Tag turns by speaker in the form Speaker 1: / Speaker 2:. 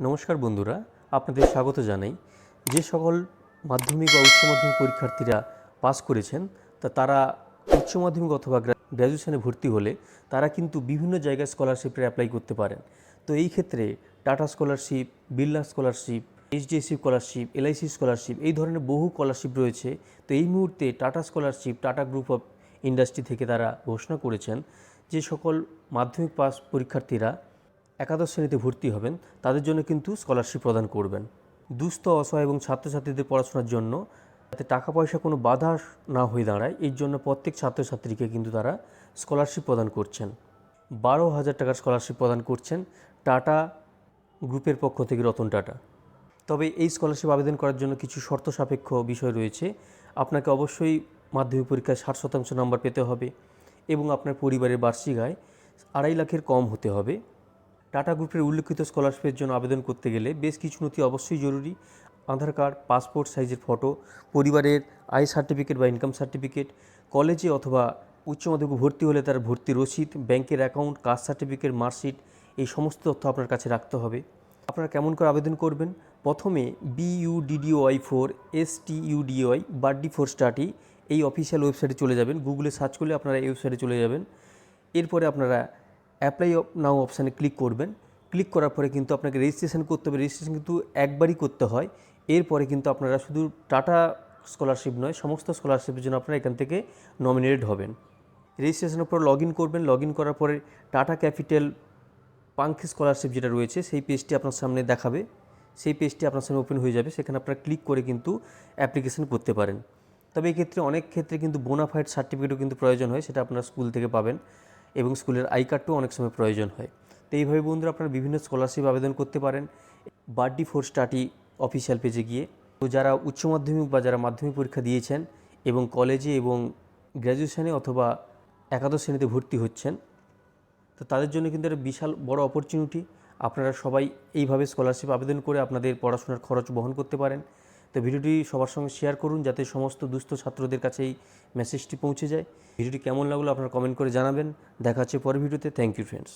Speaker 1: নমস্কার বন্ধুরা, আপনাদের স্বাগত জানাই। যে সকল মাধ্যমিক বা উচ্চ মাধ্যমিক পরীক্ষার্থীরা পাস করেছেন, তা তারা উচ্চ মাধ্যমিক অথবা গ্রা- গ্র্যাজুয়েশনে ভর্তি হলে তারা কিন্তু বিভিন্ন জায়গায় স্কলারশিপের অ্যাপ্লাই করতে পারেন। তো এই ক্ষেত্রে Tata scholarship Birla scholarship HDSC scholarship LIC scholarship এই ধরনের বহু স্কলারশিপ রয়েছে। তো এই মুহূর্তে Tata scholarship Tata group of industry থেকে তারা ঘোষণা করেছেন যে সকল মাধ্যমিক পাস পরীক্ষার্থীরা একাদশ শ্রেণীতে ভর্তি হবেন, তাদের জন্য কিন্তু স্কলারশিপ প্রদান করবেন। দুস্থ, অসহায় এবং ছাত্রছাত্রীদের পড়াশোনার জন্য যাতে টাকা পয়সা কোনো বাধা না হয়ে দাঁড়ায়, এর জন্য প্রত্যেক ছাত্রছাত্রীকে কিন্তু তারা স্কলারশিপ প্রদান করছেন। বারো হাজার টাকার স্কলারশিপ প্রদান করছেন টাটা গ্রুপের পক্ষ থেকে রতন টাটা। তবে এই স্কলারশিপ আবেদন করার জন্য কিছু শর্ত সাপেক্ষ বিষয় রয়েছে। আপনাকে অবশ্যই মাধ্যমিক পরীক্ষায় ষাট শতাংশ নাম্বার পেতে হবে এবং আপনার পরিবারের বার্ষিক আয় আড়াই লাখের কম হতে হবে। টাটা গ্রুপের উল্লেখিত স্কলারশিপের জন্য আবেদন করতে গেলে বেশ কিছু নথি অবশ্যই জরুরি। আধার কার্ড, পাসপোর্ট সাইজের ফটো, পরিবারের আয় সার্টিফিকেট বা ইনকাম সার্টিফিকেট, কলেজে অথবা উচ্চ মাধ্যমিক ভর্তি হলে তার ভর্তি রসিদ, ব্যাংকের অ্যাকাউন্ট, কাস্ট সার্টিফিকেট, মার্কশিট, এই সমস্ত তথ্য আপনার কাছে রাখতে হবে। আপনারা কেমন করে আবেদন করবেন? প্রথমে BUDDY four S T UDY buddy four study এই অফিসিয়াল ওয়েবসাইটে চলে যাবেন। গুগলে সার্চ করলে আপনারা এই ওয়েবসাইটে চলে যাবেন। এরপরে আপনারা অ্যাপ্লাই নাও অপশানে ক্লিক করবেন। ক্লিক করার পরে কিন্তু আপনাকে রেজিস্ট্রেশন করতে হবে। রেজিস্ট্রেশন কিন্তু একবারই করতে হয়। এরপরে কিন্তু আপনারা শুধু টাটা স্কলারশিপ নয়, সমস্ত স্কলারশিপের জন্য আপনারা এখান থেকে নমিনেটেড হবেন। রেজিস্ট্রেশনের পর লগ ইন করবেন। লগ ইন করার পরে টাটা ক্যাপিটাল পাঙ্ক স্কলারশিপ যেটা রয়েছে, সেই পেজটি আপনার সামনে দেখাবে। সেই পেজটি আপনার সামনে ওপেন হয়ে যাবে। সেখানে আপনারা ক্লিক করে কিন্তু অ্যাপ্লিকেশন করতে পারেন। তবে এক্ষেত্রে অনেক ক্ষেত্রে কিন্তু বোনাফাইড সার্টিফিকেটও কিন্তু প্রয়োজন হয়, সেটা আপনারা স্কুল থেকে পাবেন। এবং স্কুলের আই কার্ডটাও অনেক সময় প্রয়োজন হয়। তো এইভাবে বন্ধুরা আপনারা বিভিন্ন স্কলারশিপ আবেদন করতে পারেন। বার্ডি ফোর স্টাডি অফিসিয়াল পেজে গিয়ে। তো যারা উচ্চ মাধ্যমিক বা যারা মাধ্যমিক পরীক্ষা দিয়েছেন এবং কলেজে এবং গ্র্যাজুয়েশনে অথবা একাদশ শ্রেণীতে ভর্তি হচ্ছেন, তো তাদের জন্য কিন্তু একটা বিশাল বড় অপরচুনিটি আপনারা সবাই এইভাবে স্কলারশিপ আবেদন করে আপনাদের পড়াশোনার খরচ বহন করতে পারেন। তো ভিডিওটি সবার সঙ্গে শেয়ার করুন যাতে সমস্ত দুস্থ ছাত্রদের কাছে এই মেসেজটি পৌঁছে যায়। ভিডিওটি কেমন লাগল আপনারা কমেন্ট করে জানাবেন। দেখা হচ্ছে পরের ভিডিওতে। Thank you friends